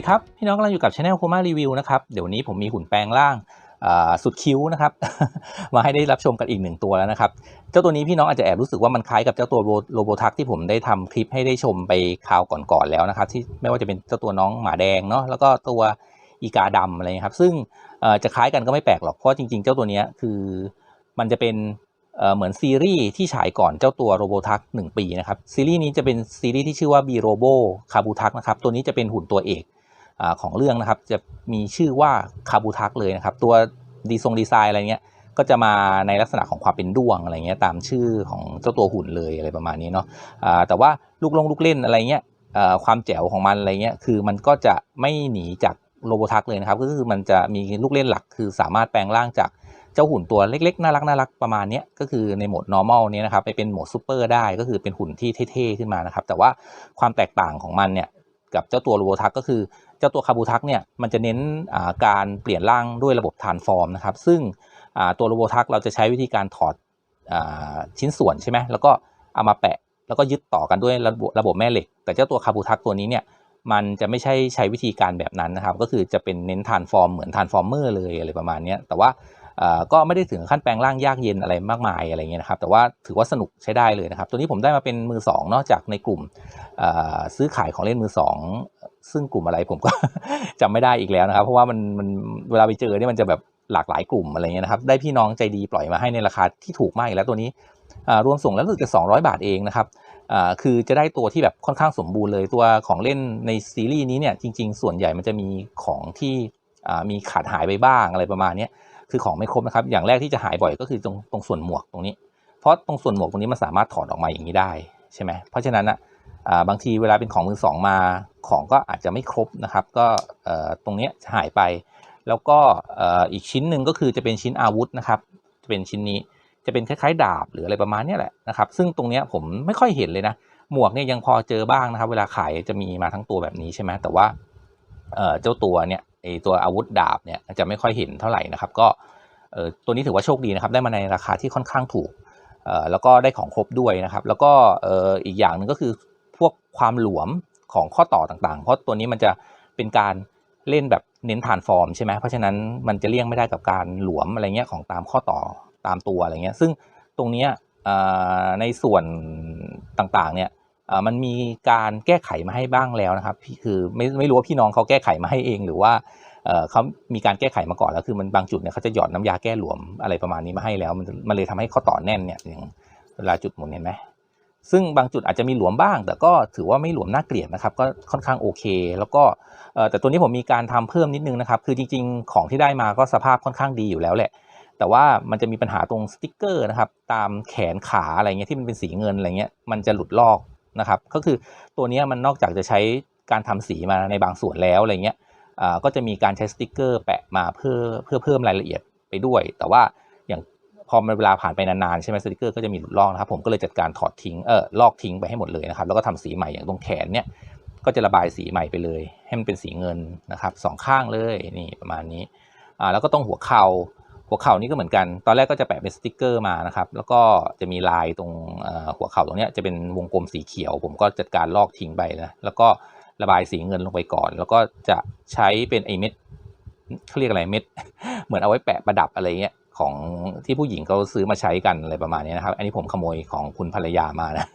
ดีครับพี่น้องกำลังอยู่กับช anel โคม่ารีวิวนะครับเดี๋ยวนี้ผมมีหุ่นแปลงร่างสุดคิ้วนะครับ มาให้ได้รับชมกันอีกหนึ่งตัวแล้วนะครับ เจ้าตัวนี้พี่น้องอาจจะแอบรู้สึกว่ามันคล้ายกับเจ้าตัวโรโบทักที่ผมได้ทำคลิปให้ได้ชมไปคราวก่อนๆแล้วนะครับ ที่ไม่ว่าจะเป็นเจ้าตัวน้องหมาแดงเนาะแล้วก็ตัวอีกาดำอะไรครับ ซึ่งจะคล้ายกันก็ไม่แปลกหรอกเพราะจริง ๆ เจ้าตัวนี้คือมันจะเป็นเหมือนซีรีส์ที่ฉายก่อนเจ้าตัวโรโบทักหนึ่งปีนะครับซีรีส์นี้จะเป็นซีรีส์ที่ชื่อว่า b ีโรโบคาบูทักนะครับตัวนี้จะเป็นหุ่นตัวเอก อของเรื่องนะครับ จะมีชื่อว่าคาบูทักเลยนะครับ ตัวดีทรงดีไซน์อะไรเงี้ยก็จะมาในลักษณะของความเป็นด้วงอะไรเงี้ยตามชื่อของเจ้าตัวหุ่นเลยอะไรประมาณนี้เนาะแต่ว่าลูกลงลูกเล่นอะไรเงี้ยความแจ๋วของมันอะไรเงี้ยคือมันก็จะไม่หนีจากโรโบทักเลยนะครับ ก็คือมันจะมีลูกเล่นหลัก คือสามารถแปลงร่างจากเจ้าหุ่นตัวเล็กๆ น่ารักน่ารักประมาณนี้ก็คือในโหมด normal เนี้ยนะครับไปเป็นโหมด super ได้ก็คือเป็นหุ่นที่เท่ๆ ขึ้นมานะครับ แต่ว่าความแตกต่างของมันเนี่ยกับเจ้าตัวโรโบทักก็คือ เจ้าตัวคาบูทักเนี่ยมันจะเน้นการเปลี่ยนร่างด้วยระบบทานฟอร์มนะครับ ซึ่งตัวโรโบทักเราจะใช้วิธีการถอดอชิ้นส่วนใช่ไหมแล้วก็เอามาแปะแล้วก็ยึดต่อกันด้วยระบบระบบแม่เหล็ก แต่เจ้าตัวคาบูทักตัวนี้เนี่ยมันจะไม่ใช่ใช้วิธีการแบบนั้นนะครับ ก็คือจะเป็นเน้นทานฟอร์มเหมือนทานฟอร์เมอร์เลยอะไรประมาณนี้แต่ว่า ก็ไม่ได้ถึงขั้นแปลงร่างยากเย็นอะไรมากมายอะไรเงี้ยนะครับ แต่ว่าถือว่าสนุกใช้ได้เลยนะครับ ตัวนี้ผมได้มาเป็นมือสองนอกจากในกลุ่มซื้อขายของเล่นมือสองซึ่งกลุ่มอะไรผมก็จำไม่ได้อีกแล้วนะครับ เพราะว่ามันมันเวลาไปเจอเนี่ยมันจะแบบหลากหลายกลุ่มอะไรเงี้ยนะครับได้พี่น้องใจดีปล่อยมาให้ในราคาที่ถูกมากอีกแล้วตัวนี้รวมส่งแล้วรู้สึกจะ 200 บาทเองนะครับคือจะได้ตัวที่แบบค่อนข้างสมบูรณ์เลยตัวของเล่นในซีรีส์นี้เนี่ยจริง ๆ ส่วนใหญ่มันจะมีของที่มีขาดหายไปบ้างอะไรประมาณนี้ คือของไม่ครบนะครับ อย่างแรกที่จะหายบ่อยก็คือตรงตรงส่วนหมวกตรงนี้ เพราะตรงส่วนหมวกตรงนี้มันสามารถถอดออกมาอย่างนี้ได้ใช่ไหมเพราะฉะนั้นอะบางทีเวลาเป็นของมือสองมาของก็อาจจะไม่ครบนะครับ ก็ตรงนี้จะหายไป แล้วก็อีกชิ้นหนึ่งก็คือจะเป็นชิ้นอาวุธนะครับ จะเป็นชิ้นนี้จะเป็นคล้ายๆ ดาบหรืออะไรประมาณนี้แหละนะครับ ซึ่งตรงนี้ผมไม่ค่อยเห็นเลยนะ หมวกเนี่ยยังพอเจอบ้างนะครับ เวลาขายจะมีมาทั้งตัวแบบนี้ใช่ไหมแต่ว่าเจ้าตัวเนี่ย ไอตัวอาวุธดาบเนี่ยจะไม่ค่อยเห็นเท่าไหร่นะครับ ก็ตัวนี้ถือว่าโชคดีนะครับ ได้มาในราคาที่ค่อนข้างถูกแล้วก็ได้ของครบด้วยนะครับ แล้วก็อีกอย่างหนึ่งก็คือพวกความหลวมของข้อต่อต่างๆ เพราะตัวนี้มันจะเป็นการเล่นแบบเน้นฐานฟอร์มใช่ไหมเพราะฉะนั้นมันจะเลี่ยงไม่ได้กับการหลวมอะไรเงี้ยของตามข้อต่อตามตัวอะไรเงี้ย ซึ่งตรงนี้ในส่วนต่างๆเนี่ย มันมีการแก้ไขมาให้บ้างแล้วนะครับคือไม่ไม่รู้ว่าพี่น้องเขาแก้ไขมาให้เอง หรือว่าเขามีการแก้ไขมาก่อนแล้วคือมันบางจุดเนี่ยเขาจะหยอดน้ำยาแก้หลวมอะไรประมาณนี้มาให้แล้ว มันมันเลยทำให้ข้อต่อแน่นเนี่ยอย่างเวลาจุดหมุนเห็นไหมซึ่งบางจุดอาจจะมีหลวมบ้าง แต่ก็ถือว่าไม่หลวมน่าเกลียดนะครับ ก็ค่อนข้างโอเค แล้วก็แต่ตัวนี้ผมมีการทำเพิ่มนิดนึงนะครับ คือจริง ๆ ของที่ได้มาก็สภาพค่อนข้างดีอยู่แล้วแหละ แต่ว่ามันจะมีปัญหาตรงสติกเกอร์นะครับ ตามแขนขาอะไรเงี้ยที่มันเป็นสีเงินอะไรเงี้ย มันจะหลุดลอก นะครับ ก็คือตัวนี้มันนอกจากจะใช้การทำสีมาในบางส่วนแล้วอะไรเงี้ยก็จะมีการใช้สติกเกอร์แปะมาเพื่อเพื่อเพิ่มรายละเอียดไปด้วย แต่ว่าอย่างพอเวลาผ่านไปนานๆใช่ไหมสติกเกอร์ก็จะมีหลุดลอกนะครับผมก็เลยจัดการถอดทิ้งเออลอกทิ้งไปให้หมดเลยนะครับแล้วก็ทำสีใหม่อย่างตรงแขนเนี่ยก็จะระบายสีใหม่ไปเลย ให้มันเป็นสีเงินนะครับสองข้างเลยนี่ประมาณนี้อ่าแล้วก็ตรงหัวเข่า หัวเข่านี่ก็เหมือนกัน ตอนแรกก็จะแปะเป็นสติกเกอร์มานะครับ แล้วก็จะมีลายตรงหัวเข่าตรงนี้จะเป็นวงกลมสีเขียว ผมก็จัดการลอกทิ้งไปนะ แล้วก็ระบายสีเงินลงไปก่อน แล้วก็จะใช้เป็นไอเม็ดเขาเรียกอะไรเม็ด เหมือนเอาไว้แปะประดับอะไรเงี้ยของที่ผู้หญิงเขาซื้อมาใช้กันอะไรประมาณนี้นะครับ อันนี้ผมขโมยของคุณภรรยามานะ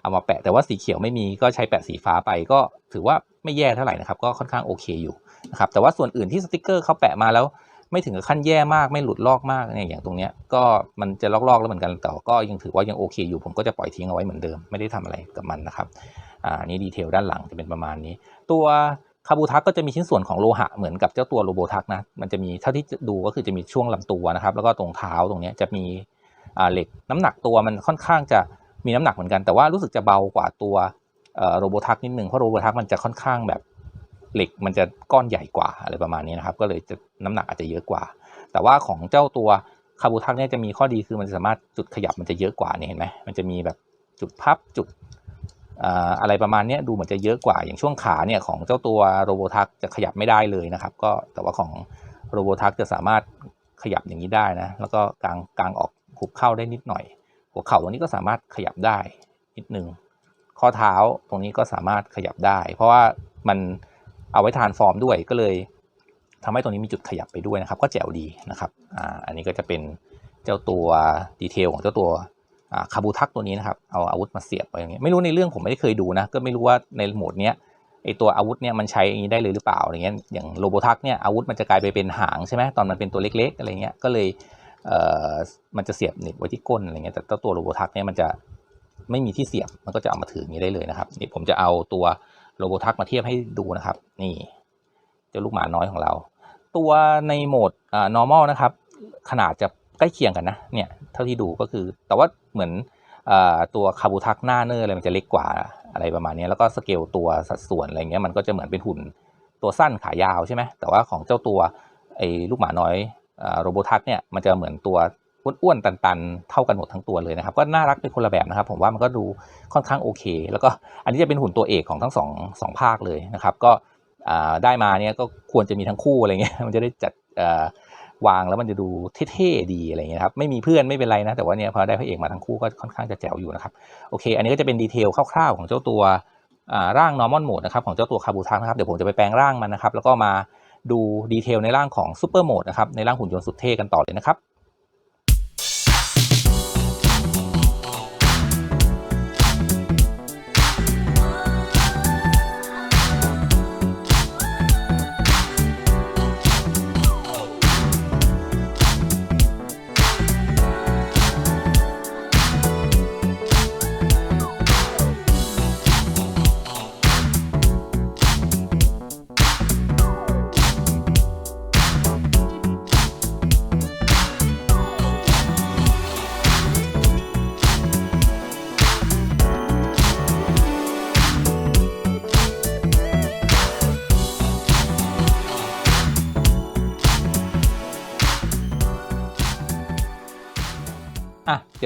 เอามาแปะแต่ว่าสีเขียวไม่มีก็ใช้แปะสีฟ้าไปก็ถือว่าไม่แย่เท่าไหร่นะครับ ก็ค่อนข้างโอเคอยู่นะครับ แต่ว่าส่วนอื่นที่สติกเกอร์เขาแปะมาแล้ว ไม่ถึงกับขั้นแย่มากไม่หลุดลอกมากเนี่ยอย่างตรงเนี้ยก็มันจะลอกๆแล้วเหมือนกันแต่ก็ยังถือว่ายังโอเคอยู่ผมก็จะปล่อยทิ้งเอาไว้เหมือนเดิมไม่ได้ทำอะไรกับมันนะครับอ่านี่ดีเทลด้านหลังจะเป็นประมาณนี้ ตัวคาบูทักก็จะมีชิ้นส่วนของโลหะเหมือนกับเจ้าตัวโรโบทักนะมันจะมีเท่าที่ดูก็คือจะมีช่วงลำตัวนะครับ แล้วก็ตรงเท้าตรงนี้จะมีเหล็กน้ำหนักตัวมันค่อนข้างจะมีน้ำหนักเหมือนกันแต่ว่ารู้สึกจะเบากว่าตัวโรโบทักนิดนึงเพราะโรโบทักมันจะค่อนข้างแบบ เหล็กมันจะก้อนใหญ่กว่าอะไรประมาณนี้นะครับ ก็เลยจะน้ำหนักอาจจะเยอะกว่า แต่ว่าของเจ้าตัวคาบูทักเนี่ยจะมีข้อดีคือมันสามารถจุดขยับมันจะเยอะกว่าเนี่ยเห็นไหมมันจะมีแบบจุดพับจุดอะไรประมาณนี้ดูเหมือนจะเยอะกว่าอย่างช่วงขาเนี่ยของเจ้าตัวโรโบทักจะขยับไม่ได้เลยนะครับ ก็แต่ว่าของโรโบทักจะสามารถขยับอย่างนี้ได้นะแล้วก็กางกางออกหุบเข้าได้นิดหน่อย หัวเข่าตรงนี้ก็สามารถขยับได้นิดนึงข้อเท้าตรงนี้ก็สามารถขยับได้ เพราะว่ามัน เอาไว้ทานฟอร์มด้วยก็เลยทำให้ตรงนี้มีจุดขยับไปด้วยนะครับ ก็แจ๋วดีนะครับอ่าอันนี้ก็จะเป็นเจ้าตัวดีเทลของเจ้าตัวคาบูทักตัวนี้นะครับเอาอาวุธมาเสียบไปอย่างเงี้ยไม่รู้ในเรื่องผมไม่ได้เคยดูนะก็ไม่รู้ว่าในโหมดเนี้ยไอตัวอาวุธเนี่ยมันใช้อย่างนี้ได้เลยหรือเปล่าอะไรเงี้ยอย่างโลโบทักเนี่ยอาวุธมันจะกลายไปเป็นหางใช่ไหมตอนมันเป็นตัวเล็ก ๆ อะไรเงี้ยก็เลยเอ่อมันจะเสียบเน็บไว้ที่ก้นอะไรเงี้ยแต่เจ้าตัวโลโบทักเนี่ยมันจะไม่มีที่เสียบมันก็จะเอามาถืออย่างนี้ได้เลยนะครับนี่ผมจะเอาตัว โลโบทักมาเทียบให้ดูนะครับ นี่เจ้าลูกหมาน้อยของเรา ตัวในโหมดอ่า normal นะครับ ขนาดจะใกล้เคียงกันนะเนี่ยเท่าที่ดูก็คือ แต่ว่าเหมือนอตัวคาบูทักหน้าเนอร์อะไรมันจะเล็กกว่าอะไรประมาณนี้แล้วก็สเกลตัวสัดส่วนอะไรเงี้ยมันก็จะเหมือนเป็นหุ่นตัวสั้นขายาวใช่ไหมแต่ว่าของเจ้าตัวไอ้ลูกหมาน้อยอโรโบทักเนี่ยมันจะเหมือนตัว อ้วนๆตันๆ เท่ากันหมดทั้งตัวเลยนะครับ ก็น่ารักเป็นคนละแบบนะครับ ผมว่ามันก็ดูค่อนข้างโอเค แล้วก็อันนี้จะเป็นหุ่นตัวเอกของทั้งสองสองภาคเลยนะครับ ก็ได้มาเนี่ยก็ควรจะมีทั้งคู่อะไรเงี้ยมันจะได้จัดวางแล้วมันจะดูเท่ๆดีอะไรเงี้ยครับไม่มีเพื่อนไม่เป็นไรนะ แต่ว่าเนี่ยพอได้พระเอกมาทั้งคู่ก็ค่อนข้างจะแจ๋วอยู่นะครับโอเค อันนี้ก็จะเป็นดีเทลคร่าวๆของเจ้าตัวร่าง normal mode นะครับของเจ้าตัวคาบูทังนะครับเดี๋ยวผมจะไปแปลงร่างมันนะครับแล้วก็มาดูดีเทลในร่างของซูเปอร์โหมดนะครับในร่างหุ่นยนต์สุดเท่กันต่อเลยนะครับ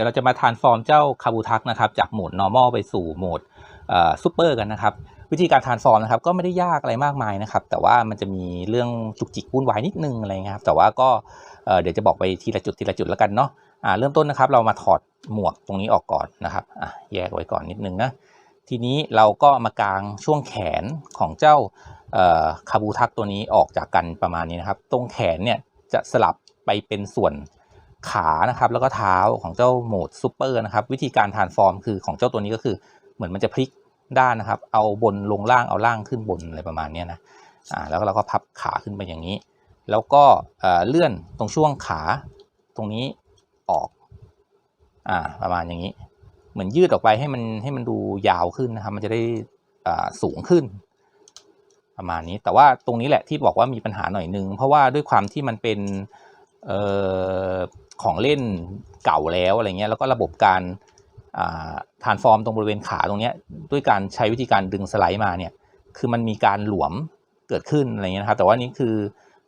ยวเราจะมาทานฟอร์มเจ้าคาบูทักนะครับจากโหมด normal ไปสู่โหมดซูเปอร์กันนะครับ วิธีการทานฟอร์มนะครับก็ไม่ได้ยากอะไรมากมายนะครับ แต่ว่ามันจะมีเรื่องจุกจิกวุ่นวายนิดนึงอะไรเงี้ยครับ แต่ว่าก็เเดี๋ยวจะบอกไปทีละจุดทีละจุดแล้วกันเนาะอ่าเริ่มต้นนะครับ เรามาถอดหมวกตรงนี้ออกก่อนนะครับแยกไว้ก่อนนิดนึงนะทีนี้เราก็มากางช่วงแขนของเจ้าคาบูทักตัวนี้ออกจากกันประมาณนี้นะครับ ตรงแขนเนี่ยจะสลับไปเป็นส่วน ขานะครับแล้วก็เท้าของเจ้าโหมดซูเปอร์นะครับวิธีการทานฟอร์มคือของเจ้าตัวนี้ก็คือเหมือนมันจะพลิกด้านนะครับ เอาบนลงล่างเอาล่างขึ้นบนอะไรประมาณนี้นะอ่าแล้วเราก็พับขาขึ้นไปอย่างนี้ แล้วก็เลื่อนตรงช่วงขาตรงนี้ออกอ่าประมาณอย่างนี้ เหมือนยืดออกไปให้มันให้มันดูยาวขึ้นนะครับ มันจะได้อ่าสูงขึ้น ประมาณนี้แต่ว่าตรงนี้แหละที่บอกว่ามีปัญหาหน่อยนึงเพราะว่าด้วยความที่มันเป็น ของเล่นเก่าแล้วอะไรเงี้ยแล้วก็ระบบการทานฟอร์มตรงบริเวณขาตรงเนี้ยด้วยการใช้วิธีการดึงสไลด์มาเนี่ยคือมันมีการหลวมเกิดขึ้นอะไรเงี้ยนะครับแต่ว่านี้คือ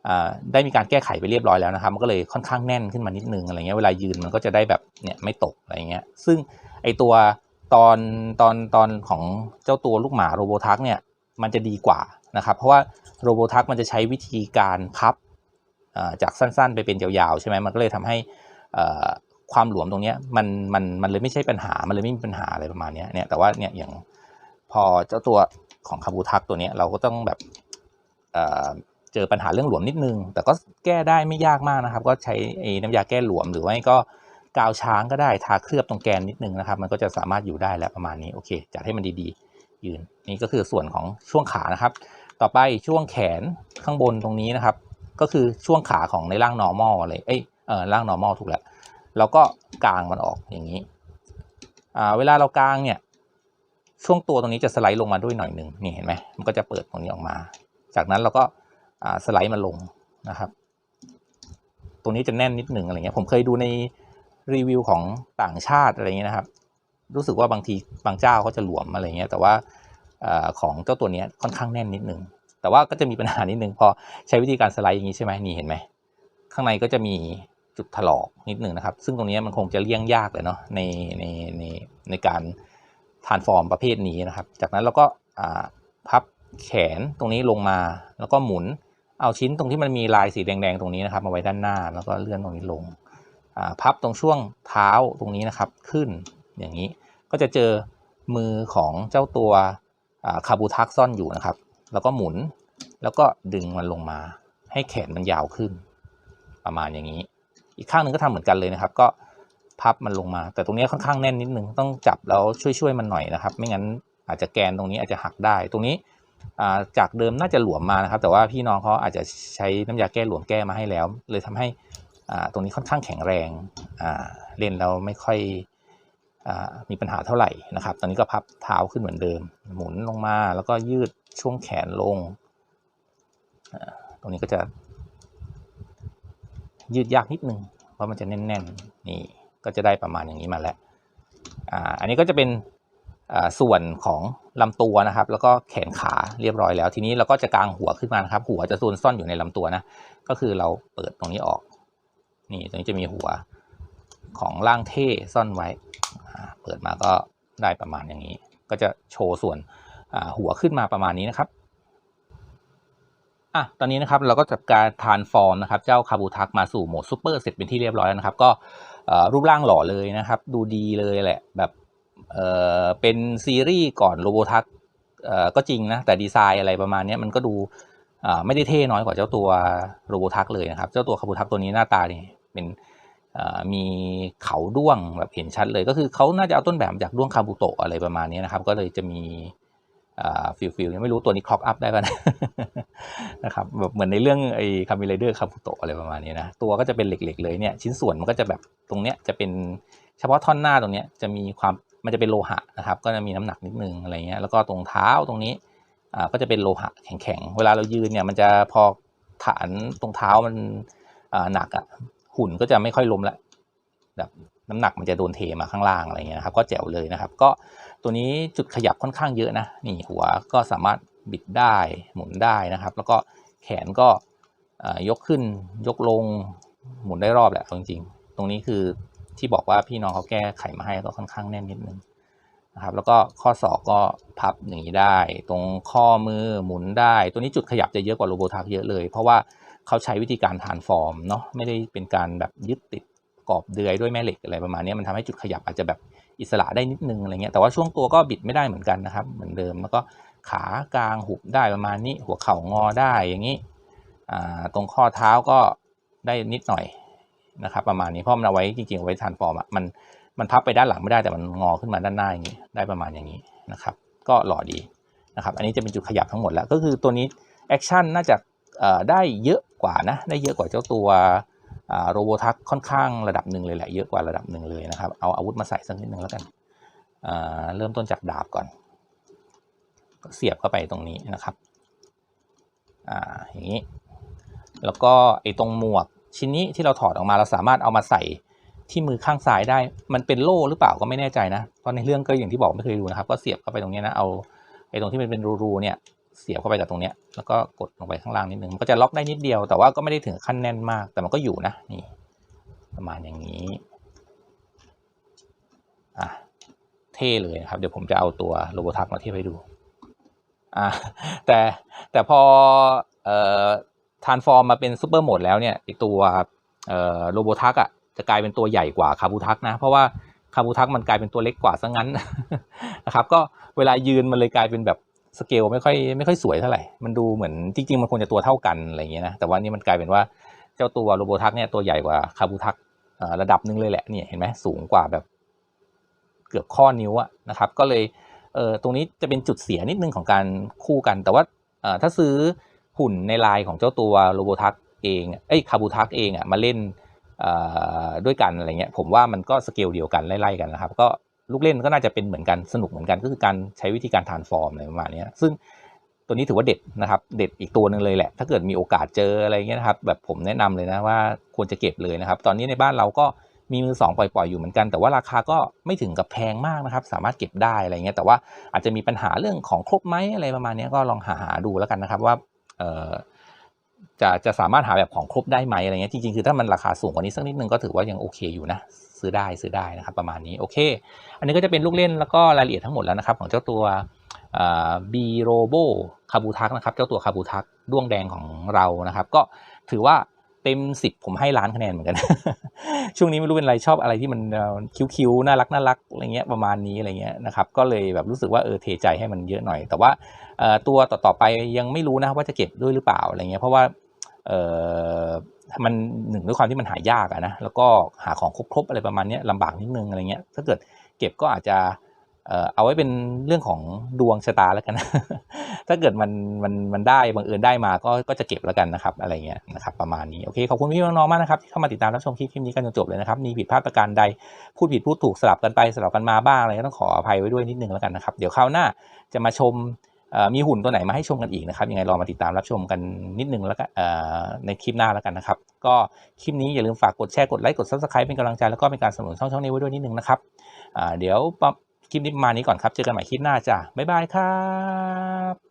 อได้มีการแก้ไขไปเรียบร้อยแล้วนะครับ มันก็เลยค่อนข้างแน่นขึ้นมานิดนึงอะไรเงี้ยเวลายืนมันก็จะได้แบบเนี่ยไม่ตกอะไรเงี้ยซึ่งไอตัวตอนตอนตอนของเจ้าตัวลูกหมาโรโบทักเนี่ยมันจะดีกว่านะครับเพราะว่าโรโบทักมันจะใช้วิธีการพับ จากสั้นๆ ไปเป็นยาวๆใช่ไหมมันก็เลยทำให้ความหลวมตรงนี้มันมันมันเลยไม่ใช่ปัญหา มันเลยไม่มีปัญหาอะไรประมาณนี้เนี่ยแต่ว่าเนี่ยอย่างพอเจ้าตัวของคาบูทักตัวนี้เราก็ต้องแบบเเจอปัญหาเรื่องหลวมนิดนึง แต่ก็แก้ได้ไม่ยากมากนะครับ ก็ใช้ไอ้น้ำยาแก้หลวมหรือไม่ก็กาวช้างก็ได้ทาเคลือบตรงแกนนิดนึงนะครับ มันก็จะสามารถอยู่ได้แล้วประมาณนี้โอเคจัดให้มันดีๆ ยืนนี่ก็คือส่วนของช่วงขานะครับ ต่อไปช่วงแขนข้างบนตรงนี้นะครับ ก็คือช่วงขาของในร่าง normal อะไรเอ้ยเออร่าง normal ถูกแล้วแล้วก็กางมันออกอย่างนี้อ่าเวลาเรากางเนี่ยช่วงตัวตรงนี้จะสไลด์ลงมาด้วยหน่อยหนึ่งนี่เห็นไหมมันก็จะเปิดตรงนี้ออกมา จากนั้นเราก็อ่าสไลด์มันลงนะครับ ตรงนี้จะแน่นนิดหนึ่งอะไรเงี้ยผมเคยดูในรีวิวของต่างชาติอะไรเงี้ยนะครับ รู้สึกว่าบางทีบางเจ้าเขาจะหลวมอะไรเงี้ยแต่ว่าอของเจ้าตัวนี้ค่อนข้างแน่นนิดหนึ่ง แต่ว่าก็จะมีปัญหานิดนึงพอใช้วิธีการสไลด์อย่างนี้ใช่ไหมนี่เห็นไหมข้างในก็จะมีจุดถลอกนิดนึงนะครับ ซึ่งตรงนี้มันคงจะเลี่ยงยากเลยเนาะในในในในการทานฟอร์มประเภทนี้นะครับ จากนั้นเราก็พับแขนตรงนี้ลงมาแล้วก็หมุนเอาชิ้นตรงที่มันมีลายสีแดงๆตรงนี้นะครับมาไว้ด้านหน้าแล้วก็เลื่อนตรงนี้ลงพับตรงช่วงเท้าตรงนี้นะครับขึ้นอย่างนี้ก็จะเจอมือของเจ้าตัวคาบูทักซ่อนอยู่นะครับ แล้วก็หมุน แล้วก็ดึงมันลงมา ให้แขนมันยาวขึ้น ประมาณอย่างนี้ อีกข้างหนึ่งก็ทำเหมือนกันเลยนะครับ ก็พับมันลงมา แต่ตรงนี้ค่อนข้างแน่นนิดนึงต้องจับแล้วช่วยๆมันหน่อยนะครับ ไม่งั้นอาจจะแกนตรงนี้อาจจะหักได้ ตรงนี้จากเดิมน่าจะหลวมมานะครับ แต่ว่าพี่น้องเขาอาจจะใช้น้ำยาแก้หลวมแก้มาให้แล้ว เลยทำให้ตรงนี้ค่อนข้างแข็งแรงเล่นแล้วไม่ค่อยอมีปัญหาเท่าไหร่นะครับ ตอนนี้ก็พับเท้าขึ้นเหมือนเดิม หมุนลงมาแล้วก็ยืด ช่วงแขนลง ตรงนี้ก็จะ ยืดยากนิดนึง เพราะมันจะแน่นๆ นี่ก็จะได้ประมาณอย่างนี้มาแล้ว อันนี้ก็จะเป็นส่วนของลำตัวนะครับ แล้วก็แขนขาเรียบร้อยแล้ว ทีนี้เราก็จะกางหัวขึ้นมานะครับ หัวจะซูนซ่อนอยู่ในลำตัวนะ ก็คือเราเปิดตรงนี้ออก นี่ตรงนี้จะมีหัวของล่างเท่ซ่อนไว้ เปิดมาก็ได้ประมาณอย่างนี้ ก็จะโชว์ส่วน หัวขึ้นมาประมาณนี้นะครับอะตอนนี้นะครับเราก็จับการทานฟอร์มนะครับเจ้าคาบูทักมาสู่โหมดซูเปอร์เสร็จเป็นที่เรียบร้อยแล้วนะครับ ก็รูปร่างหล่อเลยนะครับ ดูดีเลยแหละแบบเออเป็นซีรีส์ก่อนโรโบทักเออก็จริงนะแต่ดีไซน์อะไรประมาณนี้มันก็ดูไม่ได้เท่น้อยกว่าเจ้าตัวโรโบทักเลยนะครับ เจ้าตัวคาบูทักตัวนี้หน้าตานี่เป็นมีเขาด้วงแบบเห็นชัดเลย ก็คือเขาน่าจะเอาต้นแบบจากด้วงคาบูโตะอะไรประมาณนี้นะครับ ก็เลยจะมี ฟิลฟิลยังไม่รู้ตัวนี้คล็อกอัพได้ป่ะนะนะครับแบบเหมือนในเรื่องไอ้คามิไรเดอร์คาบุโตะอะไรประมาณนี้นะตัวก็จะเป็นเหล็กๆเลยเนี่ยชิ้นส่วนมันก็จะแบบตรงเนี้ยจะเป็นเฉพาะท่อนหน้าตรงเนี้ยจะมีความมันจะเป็นโลหะนะครับก็จะมีน้ำหนักนิดนึงอะไรเงี้ยแล้วก็ตรงเท้าตรงนี้อ่าก็จะเป็นโลหะแข็งๆเวลาเรายืนเนี่ยมันจะพอฐานตรงเท้ามันอ่าหนักอะหุ่นก็จะไม่ค่อยล้มละแบบน้ำหนักมันจะโดนเทมาข้างล่างอะไรเงี้ยนะครับก็แจ๋วเลยนะครับก็ ตัวนี้จุดขยับค่อนข้างเยอะนะนี่หัวก็สามารถบิดได้หมุนได้นะครับ แล้วก็แขนก็ยกขึ้นยกลงหมุนได้รอบแหละจริงๆ ตรงนี้คือที่บอกว่าพี่น้องเขาแก้ไขมาให้ก็ค่อนข้างแน่นนิดนึงนะครับ แล้วก็ข้อศอกก็พับอย่างนี้ได้ ตรงข้อมือหมุนได้ ตัวนี้จุดขยับจะเยอะกว่าโรโบทักเยอะเลย เพราะว่าเขาใช้วิธีการทานฟอร์มเนาะไม่ได้เป็นการแบบยึดติดกรอบเดือยด้วยแม่เหล็กอะไรประมาณนี้มันทำให้จุดขยับอาจจะแบบ อิสระได้นิดนึงอะไรเงี้ยแต่ว่าช่วงตัวก็บิดไม่ได้เหมือนกันนะครับ เหมือนเดิมแล้วก็ขากลางหุบได้ประมาณนี้ หัวเข่างอได้อย่างนี้ตรงข้อเท้าก็ได้นิดหน่อยนะครับ ประมาณนี้เพราะมันเอาไว้จริงๆเอาไว้ทานฟอร์มอะมันมันพับไปด้านหลังไม่ได้แต่มันงอขึ้นมาด้านหน้าอย่างนี้ได้ประมาณอย่างนี้นะครับ ก็หล่อดีนะครับ อันนี้จะเป็นจุดขยับทั้งหมดแล้วก็คือตัวนี้แอคชั่นน่าจะได้เยอะกว่านะได้เยอะกว่าเจ้าตัว โรโบทักค่อนข้างระดับหนึ่งเลยแหละเยอะกว่าระดับหนึ่งเลยนะครับ เอาอาวุธมาใส่สักนิดหนึ่งแล้วกันอ่าเริ่มต้นจากดาบก่อน ก็เสียบเข้าไปตรงนี้นะครับอ่าอย่างนี้ แล้วก็ไอ้ตรงหมวกชิ้นนี้ที่เราถอดออกมาเราสามารถเอามาใส่ที่มือข้างซ้ายได้ มันเป็นโล่หรือเปล่าก็ไม่แน่ใจนะเพราะในเรื่องก็อย่างที่บอกไม่เคยดูนะครับ ก็เสียบเข้าไปตรงนี้นะ เอาไอ้ตรงที่มันเป็นรูๆเนี่ย เสียบเข้าไปกับตรงเนี้ยแล้วก็กดลงไปข้างล่างนิดนึงมันก็จะล็อกได้นิดเดียวแต่ว่าก็ไม่ได้ถึงขั้นแน่นมาก แต่มันก็อยู่นะนี่ประมาณอย่างนี้อะเท่เลยนะครับ เดี๋ยวผมจะเอาตัวโรบอทักมาเทียบให้ดูอ่าแต่แต่พอเอ่อทานฟอร์มมาเป็นซูเปอร์โหมดแล้วเนี่ยไอตัวเอ่อโรบอทักอะจะกลายเป็นตัวใหญ่กว่าคาบูทักนะเพราะว่าคาบูทักมันกลายเป็นตัวเล็กกว่าซะงั้นนะครับ ก็เวลายืนมันเลยกลายเป็นแบบ สเกลไม่ค่อยไม่ค่อยสวยเท่าไหร่ มันดูเหมือนจริง ๆ มันควรจะตัวเท่ากันอะไรอย่างเงี้ยนะ แต่ว่านี่มันกลายเป็นว่าเจ้าตัวโรบอทักเนี่ยตัวใหญ่กว่าคาบูทักระดับหนึงเลยแหละเนี่ยเห็นไหมสูงกว่าแบบเกือบข้อนิ้วอะนะครับ ก็เลยเออตรงนี้จะเป็นจุดเสียนิดนึงของการคู่กัน แต่ว่าถ้าซื้อหุ่นในลายของเจ้าตัวโรโบทักเองเอ้ยคาบูทักเองอะมาเล่นด้วยกันอะไรเงี้ยผมว่ามันก็สเกลเดียวกันไล่ๆกันนะครับ ก็ ลูกเล่นก็น่าจะเป็นเหมือนกันสนุกเหมือนกันก็คือการใช้วิธีการทานฟอร์มอะไรประมาณนี้ซึ่งตัวนี้ถือว่าเด็ดนะครับ เด็ดอีกตัวหนึ่งเลยแหละ ถ้าเกิดมีโอกาสเจออะไรเงี้ยนะครับ แบบผมแนะนำเลยนะว่าควรจะเก็บเลยนะครับ ตอนนี้ในบ้านเราก็มีมือสองปล่อยๆอยู่เหมือนกัน แต่ว่าราคาก็ไม่ถึงกับแพงมากนะครับ สามารถเก็บได้อะไรเงี้ย แต่ว่าอาจจะมีปัญหาเรื่องของครบไหมอะไรประมาณนี้ก็ลองหาหาดูแล้วกันนะครับว่าจะจะสามารถหาแบบของครบได้ไหมอะไรเงี้ย จริงๆ คือถ้ามันราคาสูงกว่านี้สักนิดนึงก็ถือว่ายังโอเคอยู่นะ ซื้อได้ซื้อได้นะครับประมาณนี้โอเค อันนี้ก็จะเป็นลูกเล่นแล้วก็รายละเอียดทั้งหมดแล้วนะครับ ของเจ้าตัวบีโรโบคาบูทักนะครับเจ้าตัวคาบูทักด้วงแดงของเรานะครับ ก็ถือว่าเต็มสิบผมให้ล้านคะแนนเหมือนกัน ช่วงนี้ไม่รู้เป็นไรชอบอะไรที่มันคิ้วๆน่ารักน่ารักอะไรเงี้ยประมาณนี้อะไรเงี้ยนะครับก็เลยแบบรู้สึกว่าเออเทใจให้มันเยอะหน่อย แต่ว่าตัวต่อๆไปยังไม่รู้นะว่าจะเก็บด้วยหรือเปล่าอะไรเงี้ยเพราะว่า มันหนึ่งด้วยความที่มันหายากอะนะแล้วก็หาของครบๆอะไรประมาณนี้ลำบากนิดนึงอะไรเงี้ยถ้าเกิดเก็บก็อาจจะเอาไว้เป็นเรื่องของดวงชะตาแล้วกัน ถ้าเกิดมันมันมันได้บังเอิญได้มาก็ก็จะเก็บแล้วกันนะครับ อะไรเงี้ยนะครับประมาณนี้ โอเคขอบคุณพี่น้องๆมากนะครับที่เข้ามาติดตามรับชมคลิปคลิปนี้กันจนจบเลยนะครับ มีผิดพลาดประการใดพูดผิดพูดถูกสลับกันไปสลับกันมาบ้างอะไรก็ต้องขออภัยไว้ด้วยนิดนึงแล้วกันนะครับ เดี๋ยวคราวหน้าจะมาชม มีหุ่นตัวไหนมาให้ชมกันอีกนะครับยังไงรอมาติดตามรับชมกันนิดนึงแล้วก็ในคลิปหน้าแล้วกันนะครับ ก็คลิปนี้อย่าลืมฝากกดแชร์กดไลค์กด subscribe เป็นกำลังใจแล้วก็เป็นการสนับสนุนช่องช่องนี้ไว้ด้วยนิดนึงนะครับเดี๋ยวคลิปนี้ประมาณนี้ก่อนครับ เจอกันใหม่คลิปหน้าจ้ะบ๊ายบายครับ